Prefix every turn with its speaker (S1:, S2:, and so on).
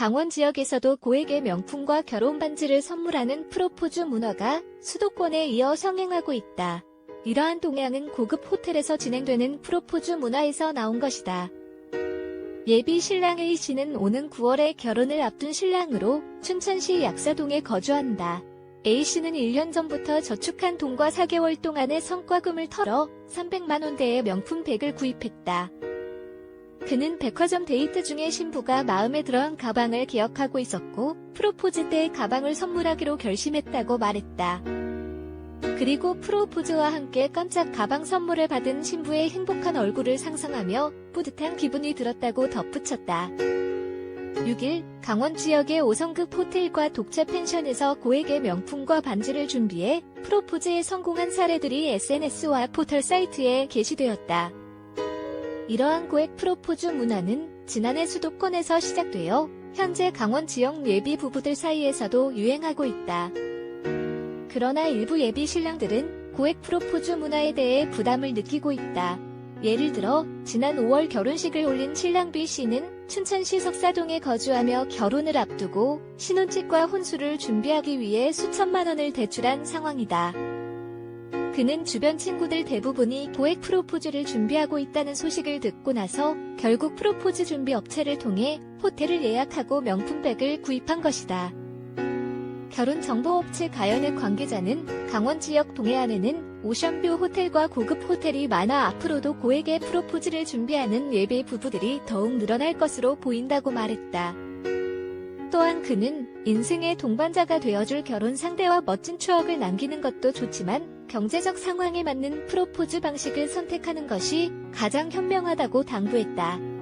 S1: 강원 지역에서도 고액의 명품과 결혼 반지를 선물하는 프로포즈 문화가 수도권에 이어 성행하고 있다. 이러한 동향은 고급 호텔에서 진행되는 프로포즈 문화에서 나온 것이다. 예비 신랑 A씨는 오는 9월에 결혼을 앞둔 신랑으로 춘천시 약사동에 거주한다. A씨는 1년 전부터 저축한 돈과 4개월 동안의 성과금을 털어 300만원대의 명품 백을 구입했다. 그는 백화점 데이트 중에 신부가 마음에 들어한 가방을 기억하고 있었고 프로포즈 때 가방을 선물하기로 결심했다고 말했다. 그리고 프로포즈와 함께 깜짝 가방 선물을 받은 신부의 행복한 얼굴을 상상하며 뿌듯한 기분이 들었다고 덧붙였다. 6일 강원 지역의 5성급 호텔과 독채 펜션에서 고액의 명품과 반지를 준비해 프로포즈에 성공한 사례들이 SNS와 포털 사이트에 게시되었다. 이러한 고액 프로포즈 문화는 지난해 수도권에서 시작되어 현재 강원 지역 예비 부부들 사이에서도 유행하고 있다. 그러나 일부 예비 신랑들은 고액 프로포즈 문화에 대해 부담을 느끼고 있다. 예를 들어 지난 5월 결혼식을 올린 신랑 B 씨는 춘천시 석사동에 거주하며 결혼을 앞두고 신혼집과 혼수를 준비하기 위해 수천만 원을 대출한 상황이다. 그는 주변 친구들 대부분이 고액 프로포즈를 준비하고 있다는 소식을 듣고 나서 결국 프로포즈 준비 업체를 통해 호텔을 예약하고 명품백을 구입한 것이다. 결혼 정보 업체 가연의 관계자는 강원 지역 동해안에는 오션뷰 호텔과 고급 호텔이 많아 앞으로도 고액의 프로포즈를 준비하는 예비 부부들이 더욱 늘어날 것으로 보인다고 말했다. 또한 그는 인생의 동반자가 되어줄 결혼 상대와 멋진 추억을 남기는 것도 좋지만 경제적 상황에 맞는 프로포즈 방식을 선택하는 것이 가장 현명하다고 당부했다.